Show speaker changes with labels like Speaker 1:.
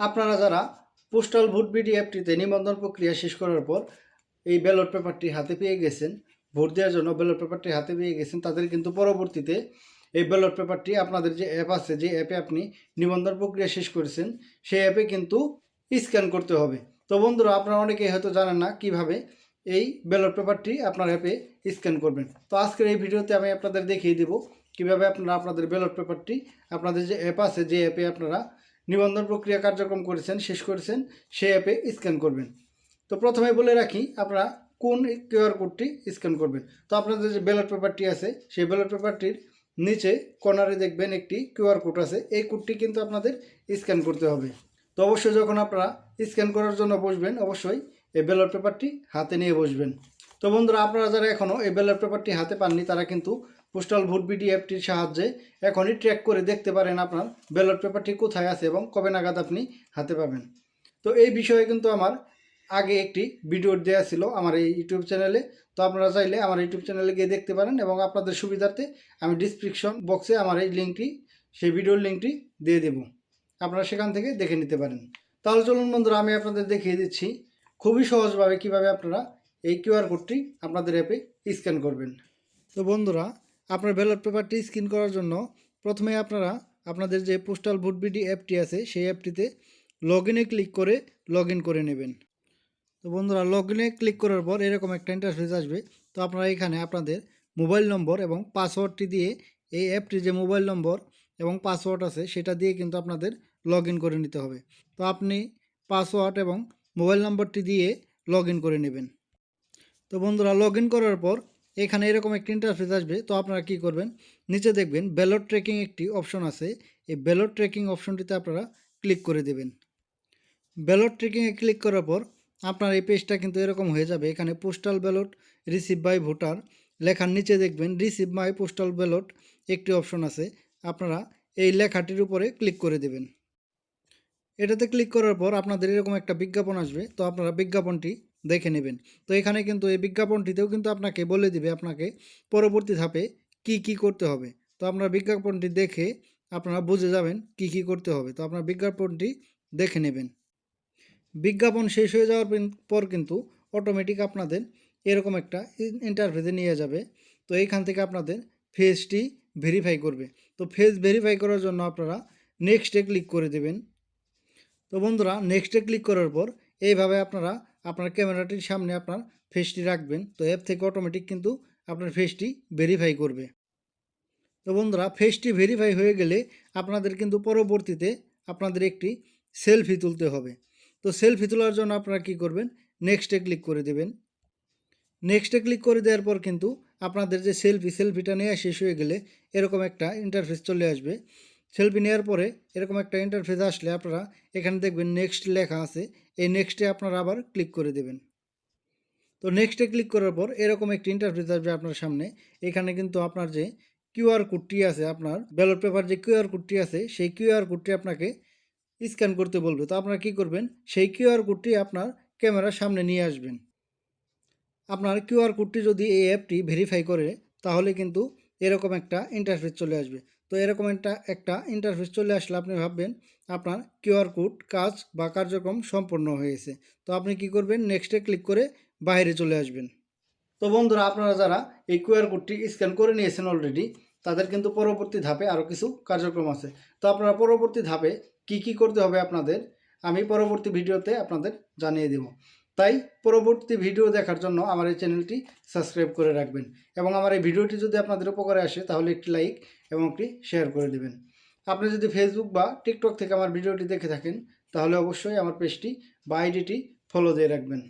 Speaker 1: আপনারা যারা postal vote BD অ্যাপটিতে নিবন্ধন প্রক্রিয়া শেষ করার পর এই ব্যালট পেপারটি হাতে পেয়ে গেছেন ভোট দেওয়ার জন্য ব্যালট পেপারটি হাতে পেয়ে গেছেন, তাদের কিন্তু পরবর্তীতে এই ব্যালট পেপারটি আপনাদের যে অ্যাপ আছে, যে অ্যাপে আপনি নিবন্ধন প্রক্রিয়া শেষ করেছেন, সেই অ্যাপে কিন্তু স্ক্যান করতে হবে। তো বন্ধুরা, আপনারা অনেকেই হয়তো জানেন না কীভাবে এই ব্যালট পেপারটি আপনার অ্যাপে স্ক্যান করবেন। তো আজকের এই ভিডিওতে আমি আপনাদের দেখিয়ে দেব কীভাবে আপনারা আপনাদের ব্যালট পেপারটি আপনাদের যে অ্যাপ আছে, যে অ্যাপে আপনারা নিবন্ধন প্রক্রিয়া কার্যক্রম করেছেন, শেষ করেছেন সেই অ্যাপে স্ক্যান করবেন। তো প্রথমে বলে রাখি, আপনারা কোন কিউআর কোডটি স্ক্যান করবেন। তো আপনাদের যে ব্যালট পেপারটি আছে, সেই ব্যালট পেপারটির নিচে কর্নারে দেখবেন একটি কিউআর কোড আছে। এই কোডটি কিন্তু আপনাদের স্ক্যান করতে হবে। তো অবশ্যই যখন আপনারা স্ক্যান করার জন্য বসবেন, অবশ্যই এই ব্যালট পেপারটি হাতে নিয়ে বসবেন। তো বন্ধুরা, আপনারা যারা এখনও এই ব্যালট পেপারটি হাতে পাননি, তারা কিন্তু পোস্টাল ভোট বিডি অ্যাপটির সাহায্যে এখনই ট্র্যাক করে দেখতে পারেন আপনার ব্যালট পেপারটি কোথায় আছে এবং কবে নাগাদ আপনি হাতে পাবেন। তো এই বিষয়ে কিন্তু আমার আগে একটি ভিডিও দেওয়া ছিল আমার এই ইউটিউব চ্যানেলে। তো আপনারা চাইলে আমার ইউটিউব চ্যানেলে গিয়ে দেখতে পারেন এবং আপনাদের সুবিধার্থে আমি ডিসক্রিপশন বক্সে আমার এই লিঙ্কটি সেই ভিডিওর লিঙ্কটি দিয়ে দেব। আপনারা সেখান থেকে দেখে নিতে পারেন। তাহলে চলুন বন্ধুরা, আমি আপনাদের দেখিয়ে দিচ্ছি খুবই সহজভাবে কীভাবে আপনারা এই কিউআর কোডটি আপনাদের অ্যাপে স্ক্যান করবেন। তো বন্ধুরা আপনার ব্যালট পেপারটি স্ক্যান করার জন্য প্রথমে আপনারা আপনাদের যে পোস্টাল ভোট বিডি অ্যাপটি আছে, সেই অ্যাপটিতে লগ ইনে ক্লিক করে লগ করে নেবেন। তো বন্ধুরা লগ ইনে ক্লিক করার পর এরকম একটা ইন্টারফেস আসবে। তো আপনারা এখানে আপনাদের মোবাইল নম্বর এবং পাসওয়ার্ডটি দিয়ে এই অ্যাপটির যে মোবাইল নম্বর এবং পাসওয়ার্ড আছে, সেটা দিয়ে কিন্তু আপনাদের লগ করে নিতে হবে। তো আপনি পাসওয়ার্ড এবং মোবাইল নম্বরটি দিয়ে লগ করে নেবেন। তো বন্ধুরা লগ করার পর এখানে এরকম একটি ইন্টারফেস আসবে, তো আপনারা কি করবেন? নিচে দেখবেন ব্যালট ট্রেকিং একটি অপশন আছে। এই ব্যালট ট্রেকিং অপশনটিতে আপনারা ক্লিক করে দেবেন। ব্যালট ট্রেকিংয়ে ক্লিক করার পর আপনার এই পেজটা কিন্তু এরকম হয়ে যাবে। এখানে postal ballot receive by voter লেখার নিচে দেখবেন রিসিভ মাই পোস্টাল ব্যালট একটি অপশন আছে। আপনারা এই লেখাটির উপরে ক্লিক করে দেবেন। এটাতে ক্লিক করার পর আপনাদের এরকম একটা বিজ্ঞাপন আসবে। তো আপনারা বিজ্ঞাপনটি দেখে নেবেন। তো এখানে কিন্তু এই বিজ্ঞাপনটিতেও কিন্তু আপনাকে বলে দিবে আপনাকে পরবর্তী ধাপে কি কি করতে হবে। তো আপনার বিজ্ঞাপনটি দেখে আপনারা বুঝে যাবেন কি কি করতে হবে। তো আপনার বিজ্ঞাপনটি দেখে নেবেন। বিজ্ঞাপন শেষ হয়ে যাওয়ার পর কিন্তু অটোমেটিক আপনাদের এরকম একটা ইন্টারফেসে নিয়ে যাবে। তো এইখান থেকে আপনাদের ফেসটি ভেরিফাই করবে। তো ফেস ভেরিফাই করার জন্য আপনারা নেক্সটে ক্লিক করে দেবেন। তো বন্ধুরা নেক্সটে ক্লিক করার পর এইভাবে আপনারা আপনার ক্যামেরাটির সামনে আপনার ফেসটি রাখবেন, তো অ্যাপ থেকে অটোমেটিক কিন্তু আপনার ফেসটি ভেরিফাই করবে। তো বন্ধুরা ফেসটি ভেরিফাই হয়ে গেলে আপনাদের কিন্তু পরবর্তীতে আপনাদের একটি সেলফি তুলতে হবে। তো সেলফি তোলার জন্য আপনারা কি করবেন নেক্সটে ক্লিক করে দেবেন। নেক্সটে ক্লিক করে দেওয়ার পর কিন্তু আপনাদের যে সেলফি সেলফিটা নেওয়া শেষ হয়ে গেলে এরকম একটা ইন্টারফেস চলে আসবে। সেলফি নেওয়ার পরে এরকম একটা ইন্টারফেস আসলে আপনারা এখানে দেখবেন নেক্সট লেখা আছে। এই নেক্সটে আপনারা আবার ক্লিক করে দেবেন। তো নেক্সটে ক্লিক করার পর এরকম একটি ইন্টারফেস আসবে আপনার সামনে। এখানে কিন্তু আপনার যে কিউআর কোডটি আছে, আপনার ব্যালট পেপার যে কিউআর কোডটি আছে, সেই কিউআর কোডটি আপনাকে স্ক্যান করতে বলবে। তো আপনারা কী করবেন? সেই কিউআর কোডটি আপনার ক্যামেরার সামনে নিয়ে আসবেন। আপনার কিউআর কোডটি যদি এই অ্যাপটি ভেরিফাই করে, তাহলে কিন্তু এরকম একটা ইন্টারফেস চলে আসবে। তো এরকম একটা একটা ইন্টারফেস চলে আসলে আপনি ভাববেন, আপনার কিউআর কোড কাজ বা কার্যক্রম সম্পন্ন হয়েছে। তো আপনি কি করবেন? নেক্সটে ক্লিক করে বাইরে চলে আসবেন। তো বন্ধুরা, আপনারা যারা এই কিউআর কোডটি স্ক্যান করে নিয়েছেন অলরেডি তাদের কিন্তু পরবর্তী ধাপে আরও কিছু কার্যক্রম আছে। তো আপনারা পরবর্তী ধাপে কি কি করতে হবে আপনাদের, আমি পরবর্তী ভিডিওতে আপনাদের জানিয়ে দেব। তাই পরবর্তী ভিডিও দেখার জন্য আমার এই চ্যানেলটি সাবস্ক্রাইব করে রাখবেন এবং আমার এই ভিডিওটি যদি আপনাদের উপকারে আসে তাহলে একটি লাইক এবং একটি শেয়ার করে দেবেন। আপনি যদি ফেসবুক বা টিকটক থেকে আমার ভিডিওটি দেখে থাকেন তাহলে অবশ্যই আমার পেজটি বা আইডিটি ফলো দিয়ে রাখবেন।